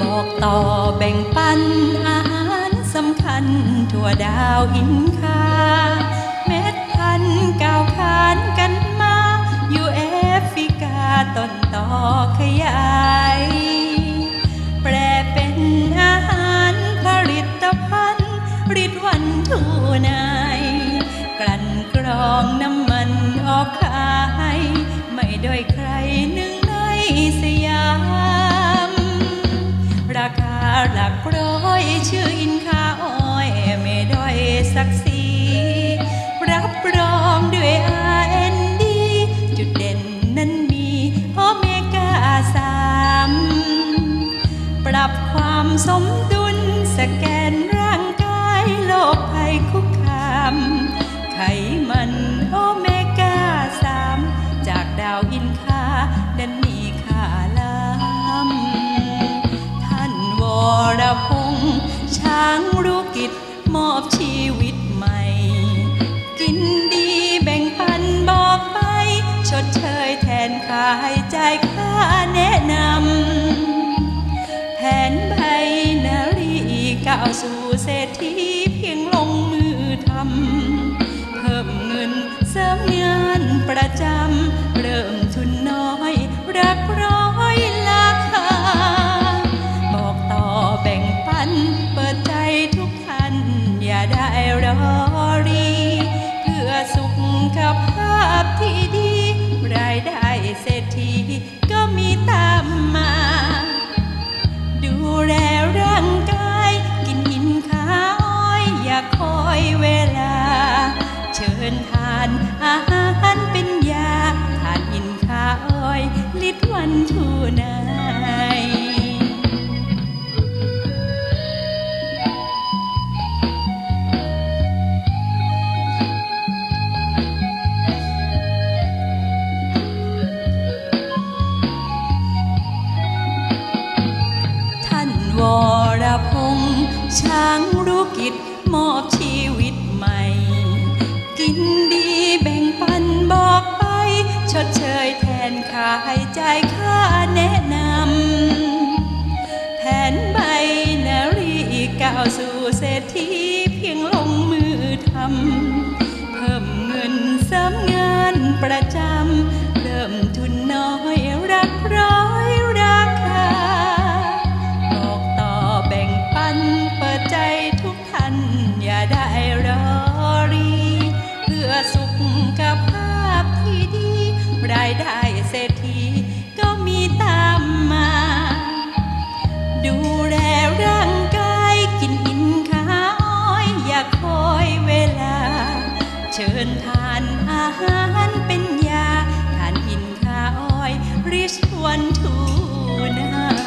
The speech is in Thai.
บอกต่อแบ่งปันอาหารสำคัญทั่วดาวอินคาเม็ดพันก้าวขานกันมาอยู่แอฟริกาต้นต่อขยาย แปรเป็นอาหารผลิตภัณฑ์ริดวันทูนายกลั่นกรองน้ำมันออกขาย ไม่ด้อยใครหนึ่ง ศักดิ์ศรีรับรองด้วย R&D จุดเด่นนั้นมีโอเมก้าสามปรับความสมดุลสแกนร่างกายโรคภัยคุกคามไขมันโอเมก้าสามจากดาวอินคาดันมีค่าล้ำท่านวรพงษ์ช้างรู้กิจมอบชี แทนค่าใจ่ายค่าแนะนำแผนใบนารีก้าวสู่เศรษฐีเพียงลงมือทำเพิ่มเงินเสริมงานประจำเริ่มทุนน้อยรักร้อยราคาบอกต่อแบ่งปัน ทูนายท่านวรพงษ์ช้างรู้กิจมอบชีวิตใหม่ กินดี นค่าให้จ่ายค่าแนะนำแผนใบนารีก้าวสู่เศรษฐีเพียงลงมือทำ เพิ่มเงินเสริมงานประจำ ชิญทานอาหารเป็นยาทานหินข้าอ้อยริชวนทูนา